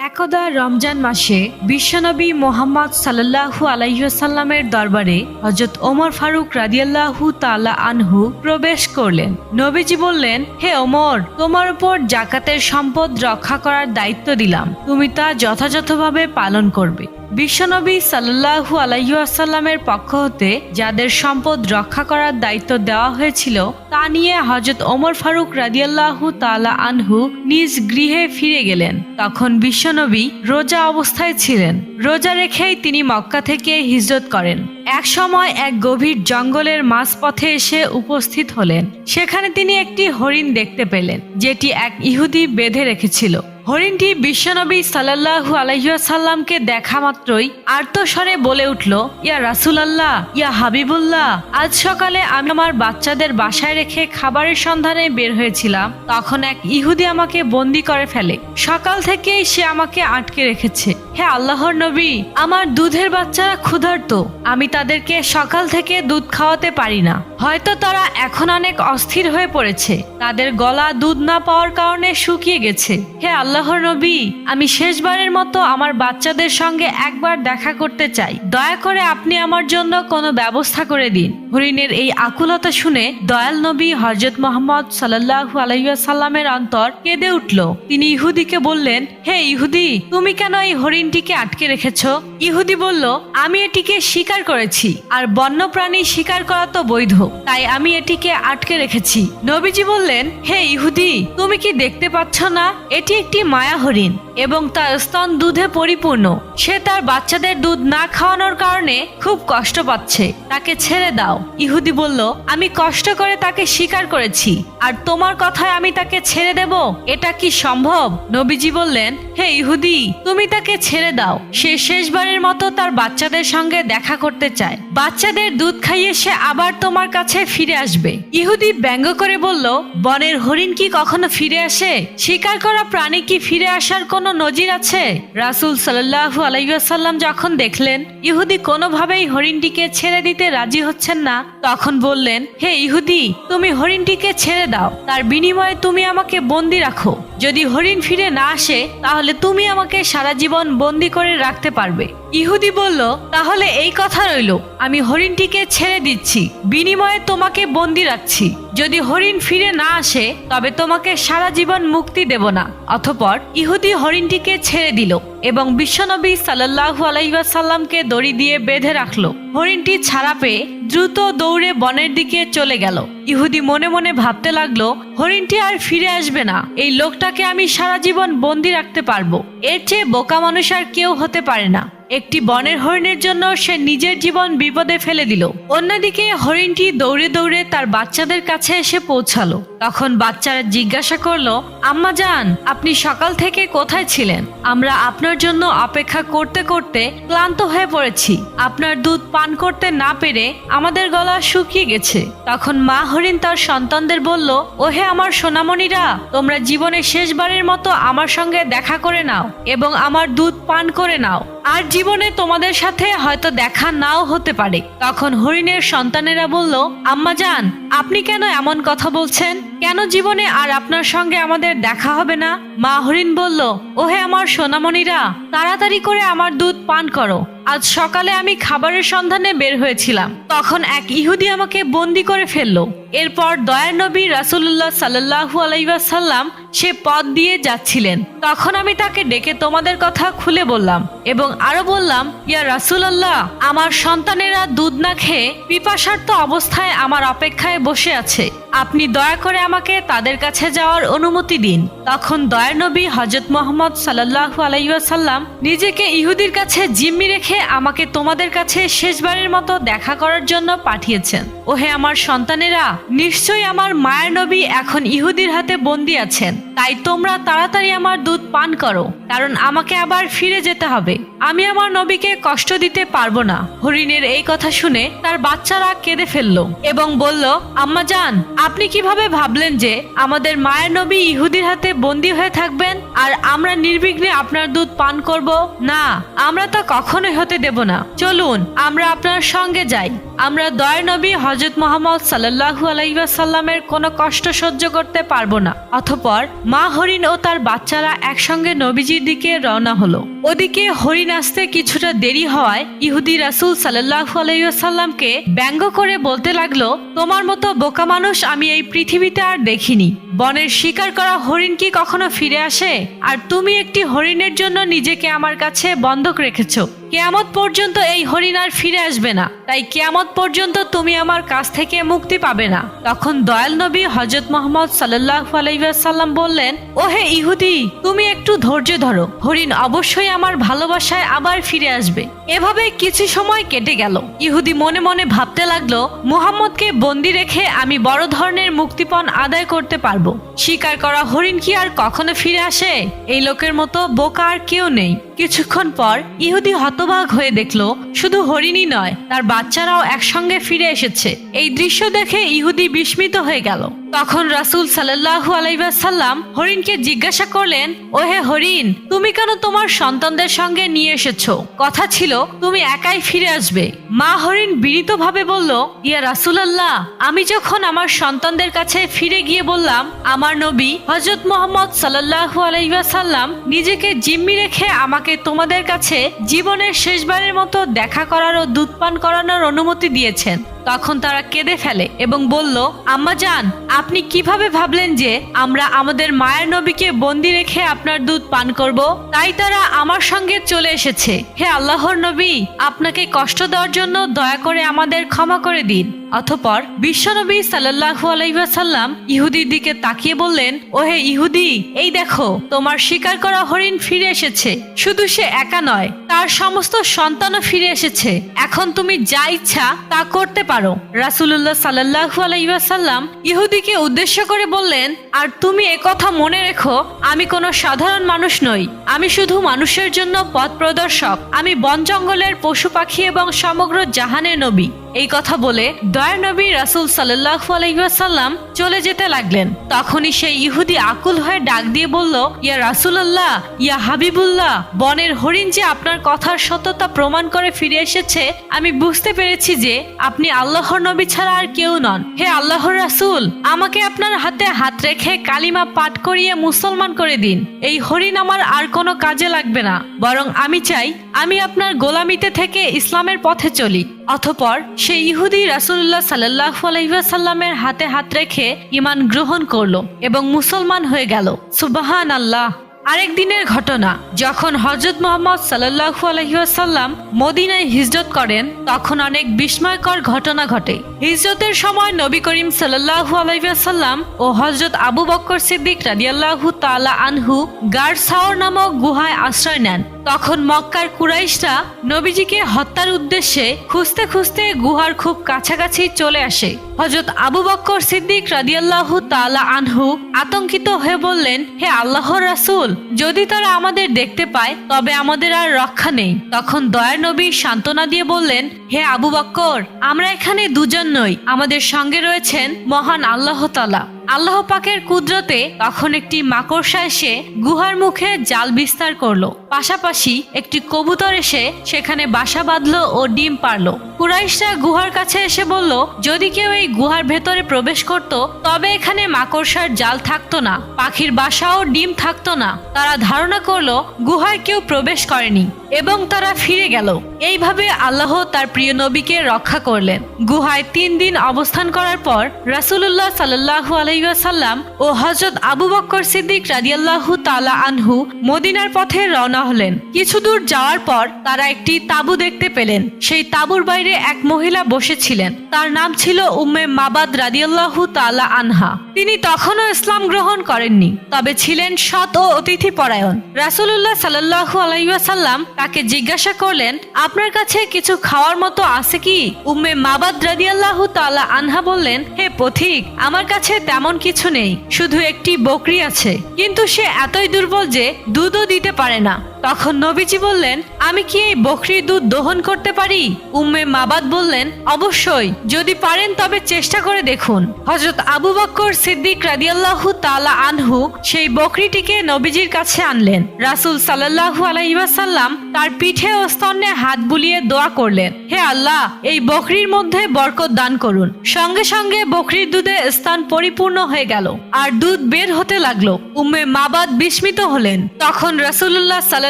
একদা রমজান মাসে বিশ্বনবী মোহাম্মদ সাল্লাল্লাহু আলাইসাল্লামের দরবারে হজরত ওমর ফারুক রাদিয়াল্লাহু তালা আনহু প্রবেশ করলেন। নবীজি বললেন, হে ওমর, তোমার উপর জাকাতের সম্পদ রক্ষা করার দায়িত্ব দিলাম। তুমি তা যথাযথভাবে পালন করবে। বিশ্বনবী সাল্লাল্লাহু আলাইসাল্লামের পক্ষ হতে যাদের সম্পদ রক্ষা করার দায়িত্ব দেওয়া হয়েছিল, তা নিয়ে হজরত ওমর ফারুক রাদিয়াল্লাহু তালা আনহু নিজ গৃহে ফিরে গেলেন। তখন বিশ্বনবী রোজা অবস্থায় ছিলেন। রোজা রেখেই তিনি মক্কা থেকে হিজরত করেন। এক সময় এক গভীর জঙ্গলের মাঝপথে এসে উপস্থিত হলেন। সেখানে তিনি একটি হরিণ দেখতে পেলেন, যেটি এক ইহুদি বেঁধে রেখেছিল। হরিণটি বিশ্বনবী সাল্লাল্লাহু আলাইসাল্লামকে দেখা মাত্রই আর্তস্বরে বলে উঠল, ইয়া রাসুলাল্লাহ, ইয়া হাবিবুল্লাহ, আজ সকালে আমি আমার বাচ্চাদের বাসায় রেখে খাবারের সন্ধানে বের হয়েছিলাম। তখন এক ইহুদি আমাকে বন্দি করে ফেলে। সকাল থেকেই সে আমাকে আটকে রেখেছে। হে আল্লাহর নবী, আমার দুধের বাচ্চারা ক্ষুধার্ত। আমি তাদেরকে সকাল থেকে দুধ খাওয়াতে পারি না। হয়তো তারা এখন অনেক অস্থির হয়ে পড়েছে। তাদের গলা দুধ না পাওয়ার কারণে শুকিয়ে গেছে। হে আল্লাহর নবী, আমি শেষবারের মতো আমার বাচ্চাদের সঙ্গে একবার দেখা করতে চাই। দয়া করে আপনি আমার জন্য কোনো ব্যবস্থা করে দিন। হরিণের এই আকুলতা শুনে দয়াল নবী হজরত মোহাম্মদ সাল্লাহু আলাইসাল্লামের অন্তর কেঁদে উঠল। তিনি ইহুদিকে বললেন, হে ইহুদি, তুমি কেন এই হরিণটিকে আটকে রেখেছ? ইহুদি বলল, আমি এটিকে শিকার করেছি, আর বন্য প্রাণী শিকার করা তো বৈধ, তাই আমি এটিকে আটকে রেখেছি। নবীজি বললেন, হে ইহুদি, তুমি কি দেখতে পাচ্ছ না? এটি একটি মায়া হরিণ এবং তার স্তন দুধে পরিপূর্ণ। সে তার বাচ্চাদের দুধ না খাওয়ানোর কারণে খুব কষ্ট পাচ্ছে। তাকে ছেড়ে দাও। ইহুদি বলল, আমি কষ্ট করে তাকে স্বীকার করেছি। আর তোমার কথায় আমি তাকে ছেড়ে দেব? এটা কি সম্ভব? নবীজি বললেন, হে ইহুদি, তুমি তাকে ছেড়ে দাও। সে শেষবারের মতো তার বাচ্চাদের সঙ্গে দেখা করতে চায়। বাচ্চাদের দুধ খাইয়ে সে আবার তোমার কাছে ফিরে আসবে। ইহুদি ব্যঙ্গ করে বলল, বনের হরিণ কি কখনো ফিরে আসে? শিকার করা প্রাণী কি ফিরে আসার কোনো নজির আছে? রাসুল সাল্লাহু আলাইসাল্লাম যখন দেখলেন, ইহুদি কোনোভাবেই হরিণটিকে ছেড়ে দিতে রাজি হচ্ছেন না, তখন বললেন, হে ইহুদি, তুমি হরিণটিকে ছেড়ে দাও। তার বিনিময়ে তুমি আমাকে বন্দি রাখো। যদি হরিণ ফিরে না আসে, তাহলে তুমি আমাকে সারা জীবন বন্দি করে রাখতে পারবে। ইহুদি বলল, তাহলে এই কথা রইল, আমি হরিণটিকে ছেড়ে দিচ্ছি। বিনিময়ে তোমাকে বন্দি রাখছি। যদি হরিণ ফিরে না আসে, তবে তোমাকে সারা জীবন মুক্তি দেব না। অথপর ইহুদি হরিণটিকে ছেড়ে দিল। এবং বিশ্বনবী সাল্লাহু আলাইসাল্লামকে দড়ি দিয়ে বেঁধে রাখল। হরিণটি ছাড়া পেয়ে দ্রুত দৌড়ে বনের দিকে চলে গেল। ইহুদি মনে মনে ভাবতে লাগল, হরিণটি আর ফিরে আসবে না। এই লোকটাকে আমি সারা জীবন বন্দি রাখতে পারব। এর চেয়ে বোকা মানুষ আর কেউ হতে পারে না। একটি বনের হরিণের জন্য সে নিজের জীবন বিপদে ফেলে দিল। অন্যদিকে হরিণটি দৌড়ে দৌড়ে তার বাচ্চাদের কাছে এসে পৌঁছালো। তখন বাচ্চারা জিজ্ঞাসা করল, আম্মা যান আপনি সকাল থেকে কোথায় ছিলেন? আমরা আপনার জন্য অপেক্ষা করতে করতে ক্লান্ত হয়ে পড়েছি। আপনার দুধ পান করতে না পেরে আমাদের গলা শুকিয়ে গেছে। তখন মা হরিণ তার সন্তানদের বলল, ওহে আমার সোনামণিরা, তোমরা জীবনের শেষবারের মতো আমার সঙ্গে দেখা করে নাও এবং আমার দুধ পান করে নাও। আর জীবনে তোমাদের সাথে হয়তো দেখা নাও হতে পারে। তখন হরিণের সন্তানেরা বলল, আম্মা যান আপনি কেন এমন কথা বলছেন? কেন জীবনে আর আপনার সঙ্গে আমাদের দেখা হবে না? মা হরিণ বলল, ওহে আমার সোনামণিরা, তাড়াতাড়ি করে আমার দুধ পান করো। আজ সকালে আমি খাবারের সন্ধানে বের হয়েছিলাম। তখন এক ইহুদি আমাকে বন্দি করে ফেলল। এরপর দয়ার নবী রাসুল্লাহ সাল্লাহু আলাইসাল্লাম সে পথ দিয়ে যাচ্ছিলেন। তখন আমি তাকে ডেকে তোমাদের কথা খুলে বললাম এবং আরও বললাম, ইয়া রাসুলাল্লাহ, আমার সন্তানেরা দুধ না খেয়ে পিপাসার্থ অবস্থায় আমার অপেক্ষায় বসে আছে। আপনি দয়া করে আমাকে তাদের কাছে যাওয়ার অনুমতি দিন। তখন দয়ার নবী হজরত মোহাম্মদ সাল্লাহু আলাইসাল্লাম নিজেকে ইহুদির কাছে জিম্মি রেখে আমাকে তোমাদের কাছে শেষবারের মতো দেখা করার জন্য পাঠিয়েছেন। ওহে আমার সন্তানেরা, নিশ্চয়ই আমার মায়ের নবী এখন ইহুদির হাতে বন্দি আছেন। তাই তোমরা তাড়াতাড়ি আমার দুধ পান করো, কারণ আমাকে আবার ফিরে যেতে হবে। আমি আমার নবীকে কষ্ট দিতে পারব না। হরিণের এই কথা শুনে তার বাচ্চারা কেঁদে ফেলল এবং বলল, আম্মা যান আপনি কীভাবে ভাবলেন যে আমাদের মায়ের নবী ইহুদির হাতে বন্দি হয়ে থাকবেন? আর আমরা নির্বিঘ্নে আপনার দুধ পান করব? না, আমরা তা কখনোই হতে হতে দেব না। চলুন, আমরা আপনার সঙ্গে যাই। আমরা দয় নবী হজরত মোহাম্মদ সাল্লাহু আলাইসাল্লামের কোনো কষ্ট সহ্য করতে পারব না। অথপর মা হরিণ ও তার বাচ্চারা একসঙ্গে নবীজির দিকে রওনা হলো। ওদিকে হরিণ আসতে কিছুটা দেরি হওয়ায় ইহুদি রাসুল সাল্লাহু আলাইসাল্লামকে ব্যঙ্গ করে বলতে লাগল, তোমার মতো বোকা মানুষ আমি এই পৃথিবীতে আর দেখিনি। বনের শিকার করা হরিণ কি কখনো ফিরে আসে? আর তুমি একটি হরিণের জন্য নিজেকে আমার কাছে বন্ধক রেখেছো। কেয়ামত পর্যন্ত এই হরিণ আর ফিরে আসবে না। তাই কেয়ামত পর্যন্ত তুমি আমার কাছ থেকে মুক্তি পাবে না। তখন দয়াল নবী হজরত মোহাম্মদ সাল্লাহ আলাইসাল্লাম বললেন ও হে ইহুদি, তুমি একটু ধৈর্য ধরো। হরিণ অবশ্যই আমার ভালোবাসায় আবার ফিরে আসবে। এভাবে কিছু সময় কেটে গেল। ইহুদি মনে মনে ভাবতে লাগল, মুহাম্মদকে বন্দি রেখে আমি বড় ধরনের মুক্তিপণ আদায় করতে পারব। শিকার করা হরিণ কি আর কখনো ফিরে আসে? এই লোকের মতো বোকা আর কেউ নেই। কিছুক্ষণ পর ইহুদি হতবাক হয়ে দেখল, শুধু হরিণই নয়, তার বাচ্চারাও একসঙ্গে ফিরে এসেছে। এই দৃশ্য দেখে ইহুদি বিস্মিত হয়ে গেল। তখন রাসুল সাল্লাহু আলাইসাল্লাম হরিণকে জিজ্ঞাসা করলেন ও হে হরিণ, তুমি কেন তোমার সন্তানদের সঙ্গে নিয়ে এসেছ? কথা ছিল, তুমি একাই ফিরে আসবে। মা হরিণ বিনীতভাবে বলল, ইয়া রাসুলাল্লাহ, আমি যখন আমার সন্তানদের কাছে ফিরে গিয়ে বললাম, আমার নবী হজরত মোহাম্মদ সাল্লাহু আলাইসাল্লাম নিজেকে জিম্মি রেখে আমাকে তোমাদের কাছে জীবনের শেষবারের মতো দেখা করার ও দুধ পান করানোর অনুমতি দিয়েছেন। তখন তারা কেঁদে ফেলে এবং বলল, আম্মা যান, আপনি কীভাবে ভাবলেন যে আমরা আমাদের মায়ের নবীকে বন্দি রেখে আপনার দুধ পান করব? তাই তারা আমার সঙ্গে চলে এসেছে। হে আল্লাহর নবী, আপনাকে কষ্ট দেওয়ার জন্য দয়া করে আমাদের ক্ষমা করে দিন। অথপর বিশ্বনবী সাল্লাহু আলাইসাল্লাম ইহুদির দিকে তাকিয়ে বললেন ও হে ইহুদি, এই দেখো, তোমার শিকার করা হরিণ ফিরে এসেছে। শুধু সে একা নয়, তার সমস্ত সন্তানও ফিরে এসেছে। এখন তুমি যা ইচ্ছা তা করতে পারো। রাসুল্লাহ সাল্লাহু আলাইসাল্লাম ইহুদিকে উদ্দেশ্য করে বললেন, আর তুমি কথা মনে রেখো, আমি কোনো সাধারণ মানুষ নই। আমি শুধু মানুষের জন্য পথ প্রদর্শক। আমি বন জঙ্গলের পশু পাখি এবং সমগ্র জাহানের নবী। এই কথা বলে দয়ার নবী রাসুল সাল্লাহ আলহিহাসাল্লাম চলে যেতে লাগলেন। তখনই সেই ইহুদি আকুল হয়ে ডাক দিয়ে বলল, ইয়া রাসুলাল্লাহ, ইয়া হাবিবুল্লাহ, বনের হরিণ যে আপনার কথার সত্যতা প্রমাণ করে ফিরে এসেছে, আমি বুঝতে পেরেছি যে আপনি আল্লাহর নবী ছাড়া আর কেউ নন। হে আল্লাহর রাসুল, আমাকে আপনার হাতে হাত রেখে কালিমা পাঠ করিয়ে মুসলমান করে দিন। এই হরিণ আমার আর কোনো কাজে লাগবে না। বরং আমি চাই, আমি আপনার গোলামিতে থেকে ইসলামের পথে চলি। অথপর সে ইহুদি রাসুল্লাহ সাল্লাহ আলহিহাসাল্লামের হাতে হাত রেখে ইমান গ্রহণ করল এবং মুসলমান হয়ে গেল। সুবাহান আল্লাহ আরেক দিনের ঘটনা, যখন হজরত মোহাম্মদ সাল্লাহু আলহিহাসাল্লাম মদিনায় হিজরত করেন, তখন অনেক বিস্ময়কর ঘটনা ঘটে। হিজরতের সময় নবী করিম সাল্লাহু আলহিহাসাল্লাম ও হজরত আবু বক্কর সিদ্দিক রাদিয়াল্লাহু তালা আনহু গারসাওর নামক গুহায় আশ্রয় নেন। তখন মক্কার কুরাইশরা নবীজিকে হত্যার উদ্দেশ্যে খুঁজতে খুঁজতে গুহার খুব কাছাকাছি চলে আসে। হজরত আবু বক্কর সিদ্দিক রাদিয়াল্লাহু তালা আনহু আতঙ্কিত হয়ে বললেন, হে আল্লাহর রাসুল, যদি তারা আমাদের দেখতে পায়, তবে আমাদের আর রক্ষা নেই। তখন দয়ার নবী সান্ত্বনা দিয়ে বললেন, হে আবু বক্কর, আমরা এখানে দুজন নই, আমাদের সঙ্গে রয়েছেন মহান আল্লাহ তালা আল্লাহ পাকের কুদরতে তখন একটি মাকড়সা এসে গুহার মুখে জাল বিস্তার করল। পাশাপাশি একটি কবুতর এসে সেখানে বাসা বাঁধলো ও ডিম পারল কুরাইশরা গুহার কাছে এসে বলল, যদি কেউ এই গুহার ভেতরে প্রবেশ করত, তবে এখানে মাকড়সার জাল থাকতো না, পাখির বাসাও ডিম থাকতো না। তারা ধারণা করল, গুহায় কেউ প্রবেশ করেনি এবং তারা ফিরে গেল। এইভাবে আল্লাহ তার প্রিয় নবীকে রক্ষা করলেন। গুহায় তিন দিন অবস্থান করার পর রাসুল্লাহ সাল্লাহু আলহিসাল্লাম ও হজরত আবু বক্কর সিদ্দিক রাদিয়াল্লাহু তালা আনহু মদিনার পথে রওনা হলেন। কিছু দূর যাওয়ার পর তারা একটি তাবু দেখতে পেলেন। সেই তাবুর বাইরে এক মহিলা বসেছিলেন। তার নাম ছিল উম্মে মাবাদ রাদিয়াল্লাহু তালা আনহা। তিনি তখনও ইসলাম গ্রহণ করেননি, তবে ছিলেন সৎ ও অতিথি পরায়ণ রাসুল্লাহ সাল্লাহু আলাইসাল্লাম তাকে জিজ্ঞাসা করলেন, আপনার কাছে কিছু খাওয়ার মতো আছে কি? উম্মে মাবাদ রাদিয়াল্লাহু তালা আনহা বললেন, হে পথিক, আমার কাছে তেমন কিছু নেই, শুধু একটি বকরি আছে। কিন্তু সে এতই দুর্বল যে দুধও দিতে পারে না। তখন নবীজি বললেন, আমি কি এই বকরির দুধ দহন করতে পারি? উম্মে মাবাদ বললেন, অবশ্যই, যদি পারেন তবে চেষ্টা করে দেখুন। হজরত আবু বক্কর সিদ্দিক রাদিয়াল্লাহু তাআলা আনহু সেই বকরিটিকে নবীজির কাছে আনলেন। রাসূল সাল্লাল্লাহু আলাইহি ওয়াসাল্লাম তার পিঠে ও স্তনে হাত বুলিয়ে দোয়া করলেন, হে আল্লাহ, এই বকরির মধ্যে বরকত দান করুন। সঙ্গে সঙ্গে বকরির দুধে স্থান পরিপূর্ণ হয়ে গেল, আর দুধ বের হতে লাগল। উম্মে মাবাদ বিস্মিত হলেন। তখন রাসূলুল্লাহ সাল্লাল্লাহু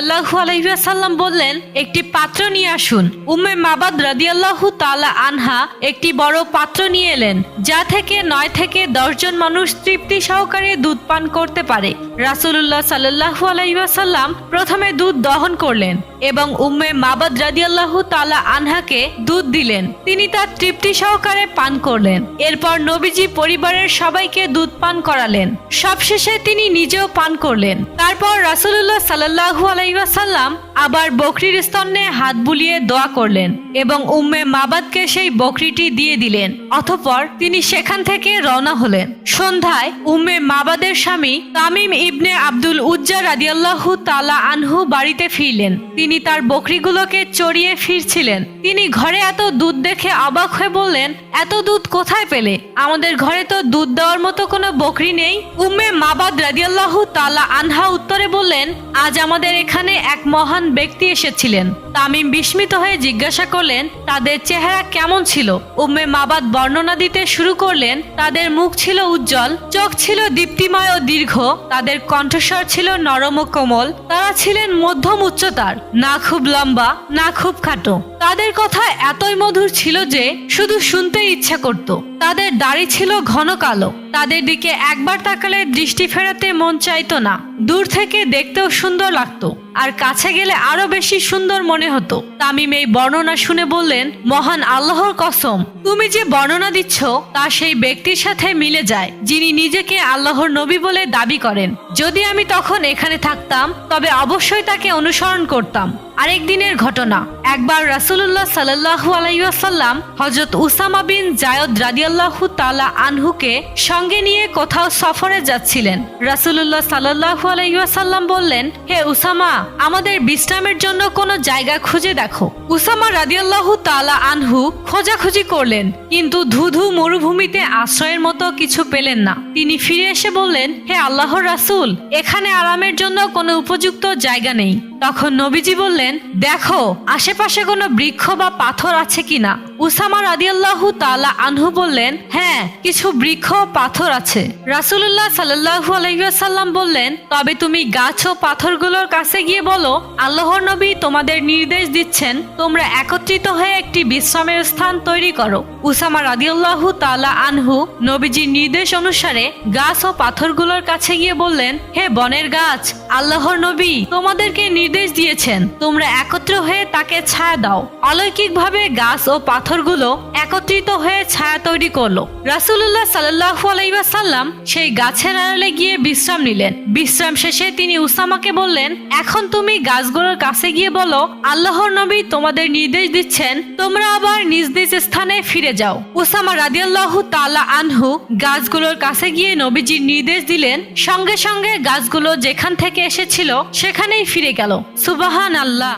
আলাইহি ওয়াসাল্লাম বললেন, একটি পাত্র নিয়ে আসুন। উম্মে মাবাদ রাদিয়াল্লাহু তালা আনহা একটি বড় পাত্র নিয়ে এলেন, যা থেকে নয় থেকে দশজন মানুষ তৃপ্তি সহকারে দুধ পান করতে পারে। রাসূলুল্লাহ সাল্লাল্লাহু আলাইহি ওয়াসাল্লাম প্রথমে দুধ দহন করলেন। এবং উম্মে মাবাদ রাদিয়াল্লাহু তাআলা আনহাকে দুধ দিলেন। তিনি তার তৃপ্তি সহকারে পান করলেন। এরপর নবীজি পরিবারের সবাইকে দুধ পান করালেন। সবশেষে তিনি নিজেও পান করলেন। তারপর রাসূলুল্লাহ সাল্লাল্লাহু আলাইহি ওয়াসাল্লাম আবার বকরির স্তনে হাত বুলিয়ে দোয়া করলেন এবং উম্মে মাবাদকে সেই বকরিটি দিয়ে দিলেন। অথপর তিনি সেখান থেকে রওনা হলেন। সন্ধ্যায় উম্মে মাবাদের স্বামী তামিম ইবনে আব্দুল উজ্জা রাদিয়াল্লাহু তালা আনহু বাড়িতে ফিরলেন। তিনি তার বকরিগুলোকে চড়িয়ে ফিরছিলেন। তিনি ঘরে এত দুধ দেখে অবাক হয়ে বললেন, এত দুধ কোথায় পেলে? আমাদের ঘরে তো দুধ দেওয়ার মতো কোনো বকরি নেই। উম্মে মাবাদ রাজিয়াল্লাহু তালা আনহা উত্তরে বললেন, আজ আমাদের এখানে এক মহান ব্যক্তি এসেছিলেন। তামিম বিস্মিত হয়ে জিজ্ঞাসা করলেন, তাদের চেহারা কেমন ছিল? উম্মে মাবাদ বর্ণনা দিতে শুরু করলেন, তাদের মুখ ছিল উজ্জ্বল, চোখ ছিল দীপ্তিময় ও দীর্ঘ, তাদের কণ্ঠস্বর ছিল নরম ও কোমল, তারা ছিলেন মধ্যম উচ্চতার, না খুব লম্বা, না খুব খাটো। তাদের কথা এতই মধুর ছিল যে, শুধু শুনতে ইচ্ছা করত। তাদের দাড়ি ছিল ঘন কালো। তাদের দিকে একবার তাকালে দৃষ্টি ফেরাতে মন চাইতো না। দূর থেকে দেখতেও সুন্দর লাগতো। আর কাছে গেলে আরও বেশি সুন্দর মনে হতো। তামিম এই বর্ণনা শুনে বললেন, মহান আল্লাহর কসম, তুমি যে বর্ণনা দিচ্ছ, তা সেই ব্যক্তির সাথে মিলে যায়, যিনি নিজেকে আল্লাহর নবী বলে দাবি করেন। যদি আমি তখন এখানে থাকতাম, তবে অবশ্যই তাকে অনুসরণ করতাম। আরেক দিনের ঘটনা। একবার রাসূলুল্লাহ সাল্লাল্লাহু আলাইহি ওয়াসাল্লাম হযরত উসামা বিন জায়দ রাদিয়াল্লাহু তালা আনহুকে সঙ্গে নিয়ে কোথাও সফরে যাচ্ছিলেন। রাসূলুল্লাহ সাল্লাল্লাহু আলাইহি ওয়াসাল্লাম বললেন, হে উসামা, আমাদের বিশ্রামের জন্য কোনো জায়গা খুঁজে দেখো। উসামা রাদিয়াল্লাহু তালা আনহু খোঁজাখুঁজি করলেন, কিন্তু ধুধু মরুভূমিতে আশ্রয়ের মতো কিছু পেলেন না। তিনি ফিরে এসে বললেন, হে আল্লাহর রাসূল, এখানে আরামের জন্য কোনো উপযুক্ত জায়গা নেই। তখন নবীজি বললেন, দেখো, আশেপাশে কোনো বৃক্ষ বা পাথর আছে কিনা? উসামা রাদিয়াল্লাহু তাআলা আনহু বললেন হ্যাঁ কিছু বৃক্ষ পাথর আছে। রাসূলুল্লাহ সাল্লাল্লাহু আলাইহি ওয়াসাল্লাম বললেন, তবে তুমি গাছ ও পাথরগুলোর কাছে গিয়ে বলো, আল্লাহর নবী তোমাদের নির্দেশ দিচ্ছেন, তোমরা একত্রিত হয়ে একটি বিশ্রামের স্থান তৈরি করো। উসামা রাদিয়াল্লাহু তালা আনহু নবীজির নির্দেশ অনুসারে গাছ ও পাথরগুলোর কাছে গিয়ে বললেন, হে বনের গাছ, আল্লাহর নবী তোমাদেরকে দিয়েছেন। তোমরা একত্র হয়ে তাকে ছায়া দাও। অলৌকিকভাবে গাছ ও পাথরগুলো একত্রিত হয়ে ছায়া তৈরি করল। রাসূলুল্লাহ সাল্লাল্লাহু আলাইহি ওয়াসাল্লাম সেই গাছের আড়ালে গিয়ে বিশ্রাম নিলেন। বিশ্রাম শেষে তিনি উসামাকে বললেন, এখন তুমি গাছগুলোর কাছে গিয়ে বলো, আল্লাহর নবী তোমাদের নির্দেশ দিচ্ছেন, তোমরা আবার নিজ নিজ স্থানে ফিরে যাও। উসামা রাদিয়াল্লাহু তাআলা আনহু গাছগুলোর কাছে গিয়ে নবীজির নির্দেশ দিলেন, সঙ্গে সঙ্গে গাছগুলো যেখান থেকে এসেছিল, সেখানেই ফিরে গেল। সুবাহান আল্লাহ